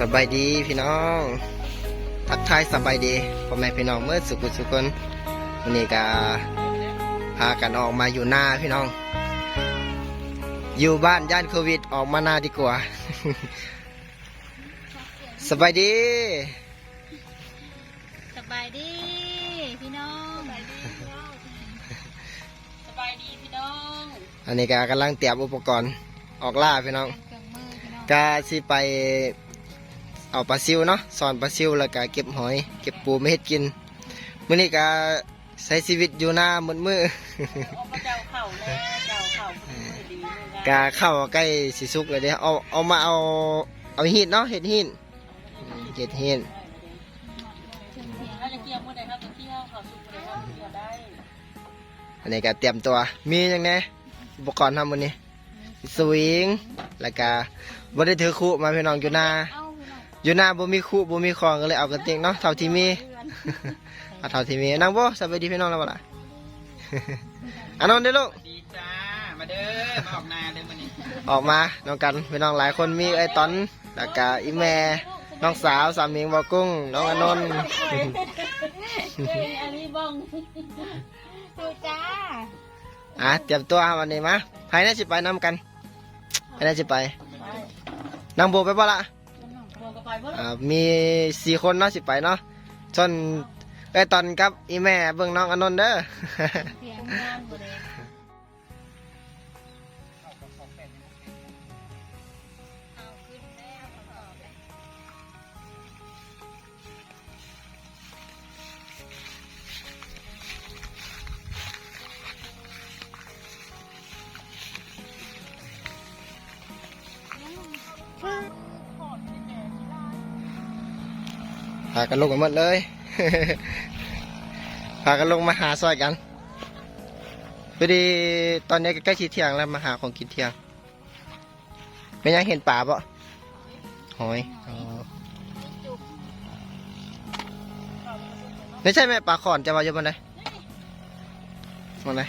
สบายดีพี่น้อง ทักทายสบายดีพ่อแม่พี่น้องเมื่อสุขุสุคนวันนี้ก็พากันออกมาอยู่หน้าพี่น้อง อยู่บ้านย่านโควิดออกมาหน้าดีกว่า สบายดี สบายดีพี่น้องสบายดีสบายดีพี่น้อง อันนี้ก็กำลังเตรียมอุปกรณ์ออกล่าพี่น้องเครื่องมือพี่น้องก็สิไป เอาปลาซิวเนาะสอนปลาซิวแล้วก็เก็บหอย เก็บปูไม่เฮ็ดกินมื้อนี้ก็ใช้ชีวิตอยู่หน้ามืดมือเอาพระเจ้าเข่าแล้วเจ้าเข่าดีมือกันกาเข้าใกล้สิสุกเลยเด้เอาเอามาเอาเอาหินเนาะเห็ดหินเห็ดหินถ้าจะเกี่ยวมือใดครับจะเกี่ยวเขาสุกเลยครับเกี่ยวได้อันนี้ก็เตรียมตัว มีอย่างไงอุปกรณ์ทำมื้อนี้สวิงแล้วก็บ่ได้ถือคู่มาพี่น้องอยู่หน้าเอาพี่น้องอยู่หน้าบ่มีคู่บ่มีของก็เลยเอากระติกเนาะเท่าที่มีเอาเท่าที่มีนั่งบ่สบายดีพี่น้องแล้วบ่ล่ะอันนั้นเด้อลูกดีจ้ามาเด้อมาออกนาเด้อมันนี่ออกมาน้องกันพี่น้องหลายคนมีไอ้ตอนแล้วก็อีแม่น้องสาวสามีบ่กุ้ง น้องอนนท์อันนี้บ้องดูจ้าอะเตรียมตัววันนี้มาภายในสิไปนำกันภายในสิไปนางโบไปบ่ละ ลงกระไปบ่อ่ามีสี่คนเนาะสิไปเนาะส่วนไอ้ตอนกับอีแม่เบิ่งน้องอนนท์เด้อ เสียงงานบ่ได้ พากันลงกันหมดเลย พากันลงมาหาซอยกันพอดีตอนนี้ใกล้ๆชีเที่ยงแล้วมาหาของกินเที่ยงไม่ยังเห็นป่าปะหอยอ๋อไม่ใช่แม่ปลาขอนจะมาอยู่บนไหนบนไหน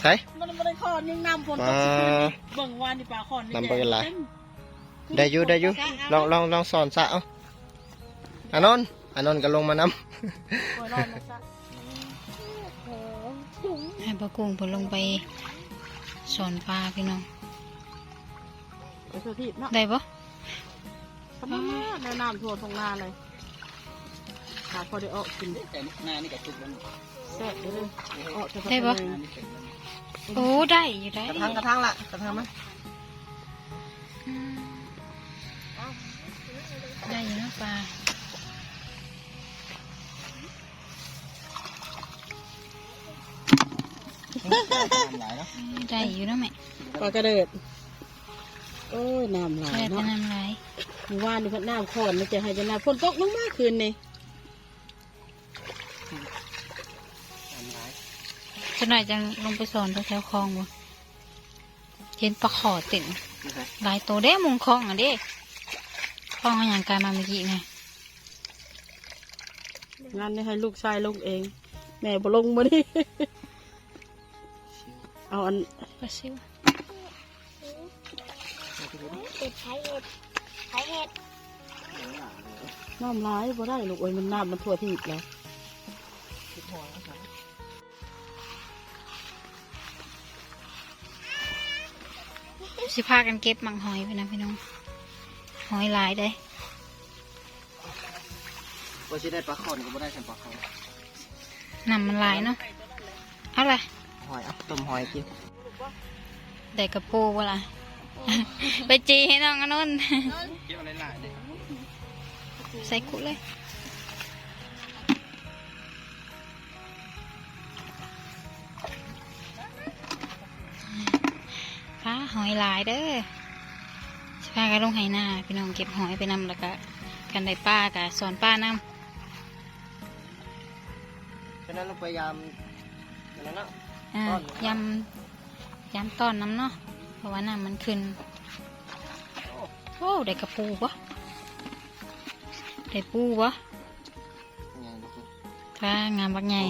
ใช่มันบ่ได้ขอนยังนำฝนปตลากสิคืนนี้เบิ่งวานนี่ปลาขอนนี่นำไปกันหลายเต็ม ได้อยู่ได้อยู่ลองลองลองสอนสะเอาอานนท์อานนท์ก็ลงมานำโอ้ยรอดแล้วจ้ะโอ้โหถุงให้ปลากุ้งเพนลงไปสอนปลาพี่น้องไปสุทีเนาะได้ปะทำไมแนะนำทั่วทงนาเลยหาพอได้ออกกินแต่นานี่กับทุกวันแซ่บเลยออกจะนานี่เสร็จแล้วโอ้ได้อยู่ได้กระทังกระทังละกระทังมั้ย ปลาน้ำหลายเนาะได้อยู่นะแม่ปลากระเดิด โอ้ยน้ำหลายแช่แต่เนาะน้ำลายหมู่บ้านนี่เพิ่นน้ำขอนนี่จะให้จะน้ำฝนตกลงมาคืนนี่น้ำหลายจะหน่อยจะลงไปสอนแถวๆคลองบ่เห็นปลาขอติ่งหลายตัวเด้มุงคลองอะเด้ คลองเอาอย่างกายมาเมื่อกี้ไงงานนี้ให้ลูกชายลงเอง แม่บ่ลงมาดิเอาอันปลาซิวน้ำร้ายบ่ได้ลูกเอ้ยมันน้ำมันทั่วที่แล้วสิพากันเก็บมังหอยไปนะพี่น้อง หอยหลายได้ว่าสิได้ปลาขอนก็บ่ได้ฉันปลาขอนน้ำมันหลายเนาะเอาล่ะหอยเอาต้มหอยกินได้กระปูวะล่ะไปจีให้น้องอนนท์เกี่ยวอะไรหลายเลยใส่กุเลยป้าหอยหลายเด้อ สพากันลงไหหน้าพี่น้องเก็บหอยไปนำแล้วก็กันได้ป้ากะสอนป้านำฉะนั้นเราพยายามนั่นเนาะอ่าต้อนยำยำต้อนน้ำเนาะเพราะว่าน้ำมันขึ้นโอ้ได้กระปูปะได้ปูปะยังไงลูกฟ้างามบักใหญ่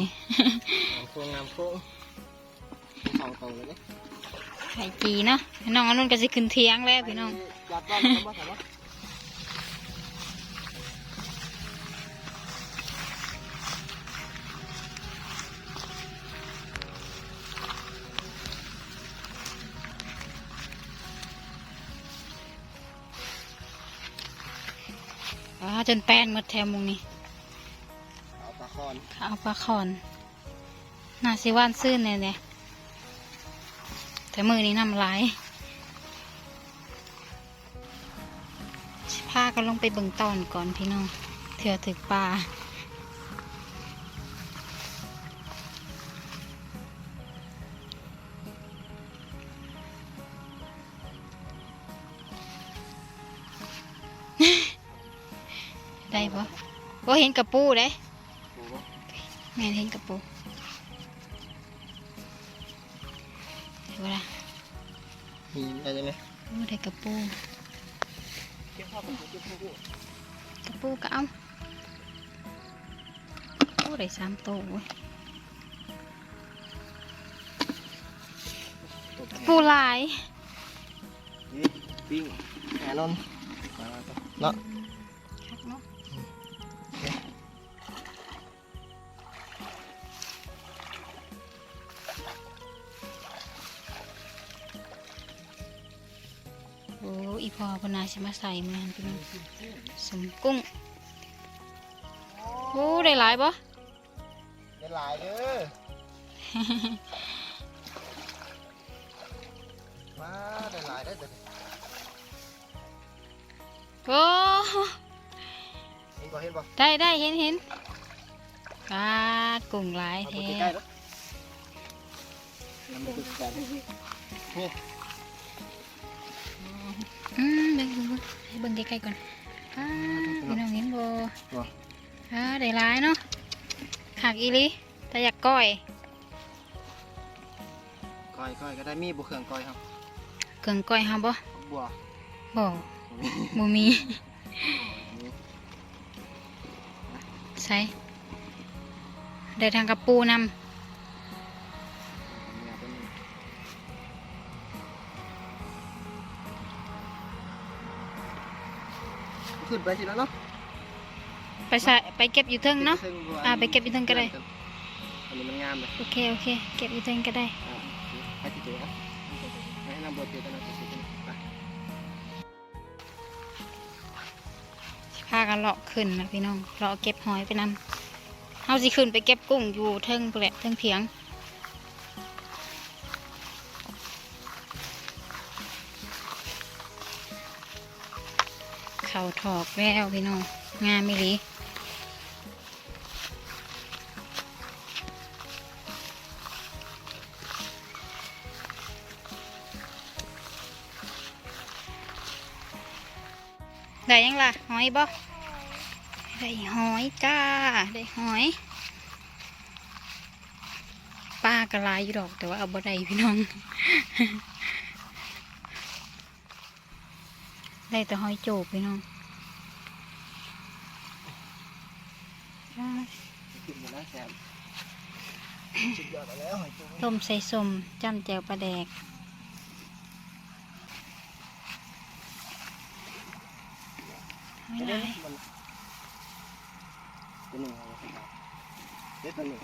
งามโค้งงามโค้งสองตัวเลยเนี่ย ไข่จีเนาะน้องอนุ่นก็สิขึ้นเทียงแล้วพี่น้องจับต้อนแล้วบ่ถามว่าอ่าจนแป้นหมดแถวมุงนี้เอาปลาคอนเอาปลาขอนน่าสิว่านซื่นเนี่ยเนี่ย แต่มือนี้น้ำลายสิพากันลงไปเบิ่งตอนก่อนพี่น้องเถื่อถึกปลาได้ปะว่าเห็นกระปูเด้ปูบ่แม่นเห็นกระปู เห็นเวลามีอะไรไหมโอ้ได้กระปูเก็บข้าวปูเก็บข้าวปูกระปูก็เอาโอ้ได้สามตัวเว้ยกระปูหลายนี่ปิ้งแหนนมาต่อเนาะ อ้อีพอเพนนาชิมาใส่มันเป็นสมกุ้งโอ้ได้หลายปะได้หลายเด้อมาได้หลายได้อเด้อโอ้เห็นบ่เห็นบ่ได้ได้เห็นเห็นปลาดกุ้งหลายเอาแท้ไปใกล้ๆเน ให้เบิ่งใกล้ๆก่อนอ่าพี่น้องเห็นบ่อ่าได้หลายเนาะขากอีหลิแต่อยากก้อยก้อยก้อยก็ได้มีบุเครื่องก้อยครับเกิงก้อยเฮาบ่บัวบ่บ่มีใส่ได้ทางกระปูนำ ขึ้นไปสิแล้วเนาะไปใส่ไปเก็บอยู่เทิงเนาะ อ่าไปเก็บอีกเทิงก็ได้ อันนี้มันงามเลยโอเคโอเค เก็บอยู่เทิงก็ได้ อ่าให้ติดตัวนะให้นำบัวเจอกันนะติดตัวไปพากันเลาะขึ้นนะพี่น้องเลาะเก็บหอยไปนำเฮาสิขึ้นไปเก็บกุ้งอยู่เทิงพุ่นแหละเทิงเพียง เขาถอกแล้วพี่น้องงามไม่ลีได้ยังล่ะหอยบ่ได้หอยจ้าได้หอยปลากระลายอยู่ดอกแต่ว่าเอาบ่ได้พี่น้อง ได้แต่หอยโจกพี่น้องอ่าขึ้นมาแล้วแซมสุดยอดแล้วหอยจุ๊บต้มใส่สมจ้ำแจวปลาแดกหอยลายตัวหนึ่งเอาไปครับเด็ดตัวหนึ่ง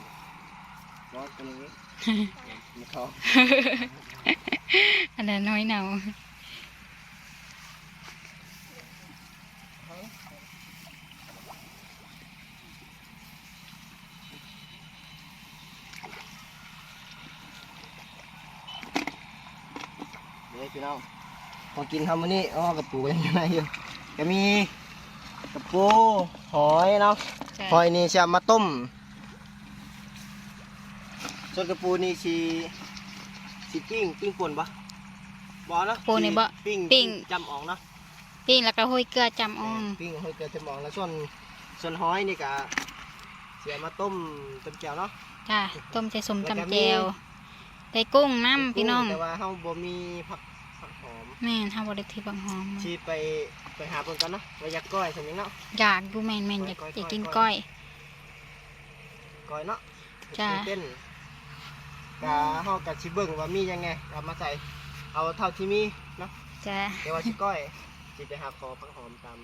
รอดตัวหนึ่งนี่ไม่ท้องอันนั้นน้อยเนา พี่น้องพอกินทำมื้อนี้อ๋อกระปูยังอยู่ไหนอยู่ก็มีกระปูหอยเนาะจ้ะหอยนี่จะเอามาต้มส่วนกระปูนี่ชีชีปิ้งปิ้งป่นปะบอเนาะปูนี่บ่ปิ้งปิ้ง จำอองเนาะปิ้งแล้วก็ห้อยเกลือจำอ่องปิ้งหอยเกลือจำอองแล้วส่วนส่วนหอยนี่กะเสียมาต้มต้มแจ่วเนาะ จ้ะต้มใส่สมแล้วก็จำแจวได้กุ้งน้ำพี่น้อง แต่ว่าเฮาบ่มีผักผักหอม แม่นทำบริทีบางหอมมาชีไปไปหาเพิ่นกันเนาะว่าอยากก้อยซั่นยังเนาะ อยากดูแม่นแม่นอยากก้อยๆอยากกินก้ก้ออยยก้อยเนาะจ้ะ เต้นกะเฮากะสิเบิ่งว่ามียังไงกลับมาใส่เอาเท่าที่มีเนาะจ้าเดี๋ยวว่าชิก้อยจิไปหาคอพักหอมตาม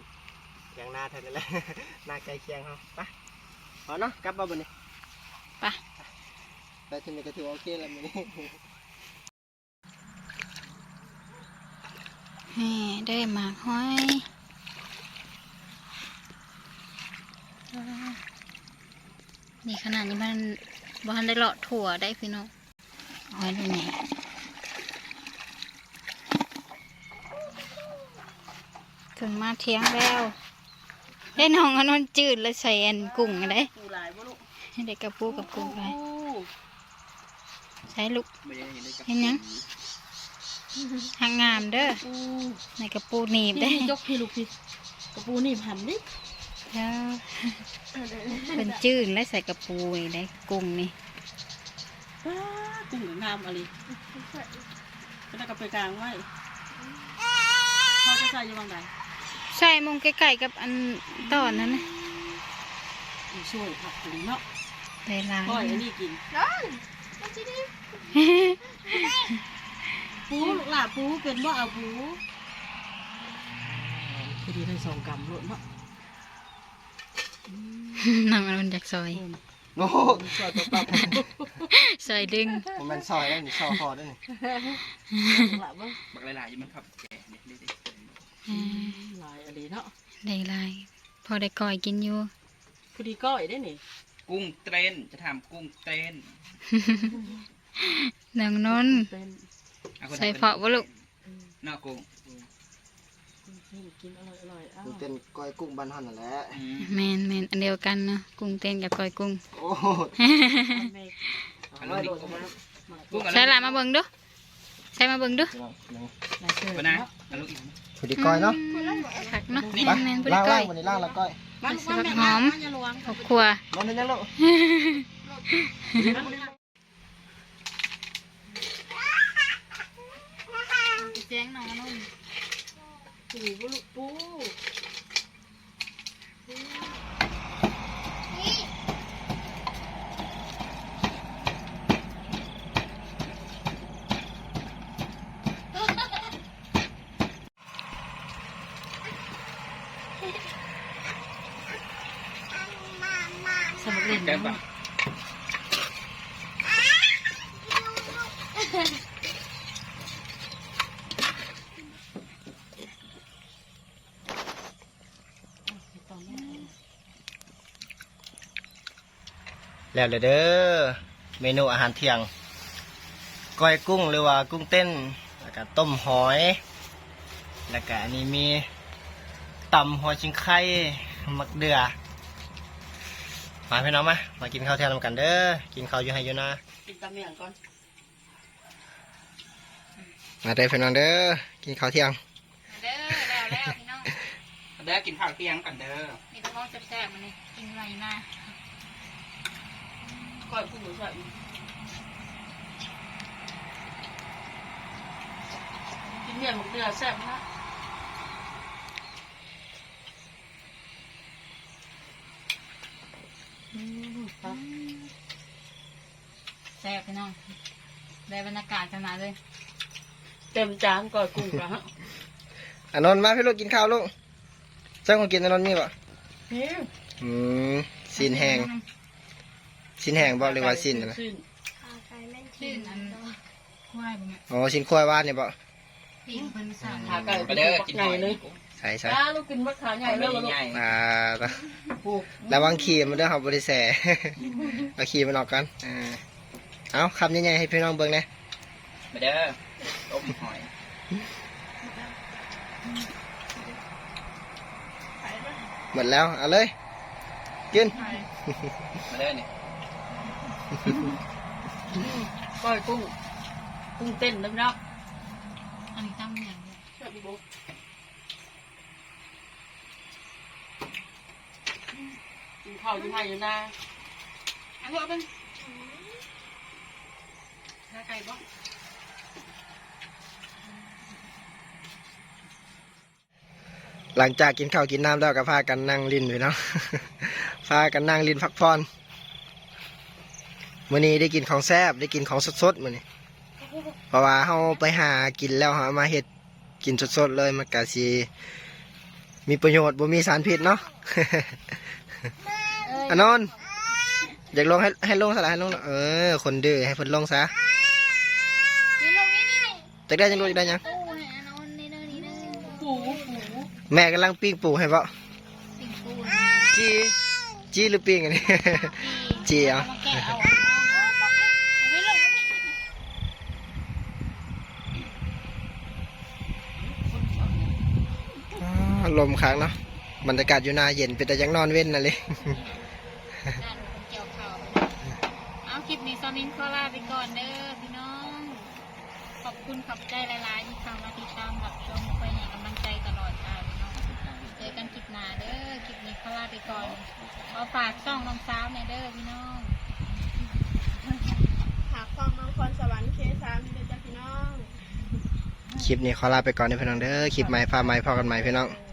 อย่างหน้าเท่านั้นแหละ หน้าใกล้เคียงเขาไปพอเนาะกลับมาบนนี้ไป ไปที่นี่ก็ถือว่าโอเคแล้วมื้อนี้ แม่ได้หมากห้อยนี่ขนาดนี้มันบ้านได้เลาะถั่วได้พี่น้องเอาไว้ดูไหนถึงมาเที่ยงแล้ว ได้น้องอันนั้นจืดแล้วใส่อันกุ้งอะไรปูหลายบ่ลูกให้ได้กระปูกับกุ้งไปโอ้ใช้ลูกไม่ได้เห็นได้กับเห็นยัง หางงามเด้อปูในกระปูหนีบได้นี่ยกพี่ลูกพี่กระปูนี่หันดิเด้อเป็นจืดและใส่กระปูนี่ได้กุ้งนี่ว้ากุ้งงามอะไรแล้วก็ไปกลางไว้พอจะใส่อยู่บางใดใส่มงใกล้ๆกับอันตอนนั้นนะอีช่วยผักถึงเนาะได้ล้างก้อยอันนี้กิน ปูลูกหลาปูเป็นว่าเอาปูพอดีได้สองกำรถเนาะน้ำมันจากซอยโอ้โหซอยตัวปั๊บซอยดึงผมมันซอยได้นี่ซอยคอได้นี่หลายบ่บักหลายๆอยู่มันครับแก่เนี่ยเด็กอ่าหลายอะไรเนาะได้ลายพอได้ก่อยกินอยู่พอดีก้อยได้นี่ๆกุ้งเต้นจะทำกุ้งเต้นนางนนท์เป็นอคน ใส่เผาบ่ลูกนอกกุ้งกินอร่อยอร่อยอ้าวมันเป็นก้อยกุ้งบ้านหั่นนั่นแหละอืมแมนแมนอันเดียวกันเนาะกุ้งเต้นกับก่อยกุ้งโอ้โหแม่เอาไม่โดนมากุ้งอะไรใส่ละมาเบิ่งดูใส่มาเบิ่งดูลายเสือปะนะเนาะเอาลูกอีกไหมพอดีก้อยเนาะผักเนาะไปแมนแมนพอดีล่างก่ล่าองยวันนี้ล่างแล้วก้อยบ้านบ้านแม่หอมอย่าระวังครอบครัวนอนได้ยังลูก จ้งน้องนุ่นปูปูลูกปูสมัครเล่นแก้มปะ แล้วเด้อเมนูอาหารเที่ยงก้อยกุ้งหรือว่ากุ้งเต้นแล้วก็ต้มหอย แล้วก็อันนี้มีตำหัวชิงไข่มักเดือมาพี่น้องมามากินข้าวเที่ยงนำกันเด้อกินข้าวอยู่ให้อยู่นะกินตามอย่างก่อนมาเด้อพี่น้องเด้อกินข้าวเที่ยงเด้อแล้วแล้วพี่น้องเด้อกินข้าวเที่ยงกันเด้อมีแต่ของแซ่บๆมันนี่กินอะไรมา ก้อยปูหมูใส่กินเนี่ยหมกเดือแซ่บนะแซ่บพี่น้องได้บรรยากาศขนาดเลย เต็มจานก้อยกุ้งกะฮะอานนท์มาพี่ลูกกินข้าวลูกเจ้าของกินอานนท์มีบ่นี่อืมสินแห้ง สินแห้งบ่หรือว่าสินอะไรสิ้นชื่นอันควายบ่แม่อ๋อสินขั้ววานเนี่ยบ่ปีนเพิ่นสั่งขาไก่ไปเด้อกินใหญ่อยเลยใช่ใช่อ้าลูกกินมะขามใหญ่เลยลูกใหญ่อ่าปูระวังขีมันเด้วยครับบริแสเอาขีมันออกกันอ่าเอาคำใหญ่ๆให้พี่น้องเบิ่งนะไปเด้อต้มหอยหมดแล้ว เอาเลยกินมาเด้อนี่ ก้อยกุ้งกุ้งเต้นเลยเนาะอันนี้ตั้งอย่างเดียวกินข้าวอยู่ให้อยู่นะอันนี้เอาเป็นขาไก่บ่หลังจากกินข้าวกินน้ำแล้วก็พากันนั่งลินอยู่เนาะ พากันนั่งลินพักผ่อน มื้อนี้ได้กินของแซ่บได้กินของสดๆมื้อนี้เพราะว่าเฮาไปหากินแล้วเฮาเอามาเฮ็ดกินสดๆเลยมันก็สิมีประโยชน์บ่มีสารพิษเนาะอานนท์อยากลงให้ให้ลงซะละให้ลงหน่อยเออ คนดื้อให้เพิ่นลงซะนี่ลงนี่นี่จักได้จังลูกจักได้ยังตู้ให้อานนท์นี่เด้อนี่เด้อปูปูแม่กำลังปิ้งปูให้เปาปิ่งปูจีจีหรือปิ้งอันนี้จีเหรอมาแกะเอาเอาเอาเอาไม่ลงแล้วนี่ อ๋อ ลมค้างเนาะบรรยากาศอยู่นาเย็นเป็นแต่ยังนอนเว้นน่ะเลยด้านของเกี่ยวข้าวเอาคลิปนี้ซอมินขอลาไปก่อนเด้อพี่น้อง ขอบคุณขอบใจหลายๆที่เข้ามาติดตามรับชมไปให้กำลังใจตลอดค่ะพี่น้องเจอกันคลิปหน้าเด้อคลิปนี้ขอลาไปก่อนขอฝากช่องน้องสาวในอยเด้อพี่น้องหากฟังน้องคอนสวรรค์เคสามเดี๋ยวจะพี่น้องคลิปนี้ขอลาไปก่อนนะพี่น้องเด้อคลิปใหม่ฟ้าใหม่พอกันใหม่พี่น้องเ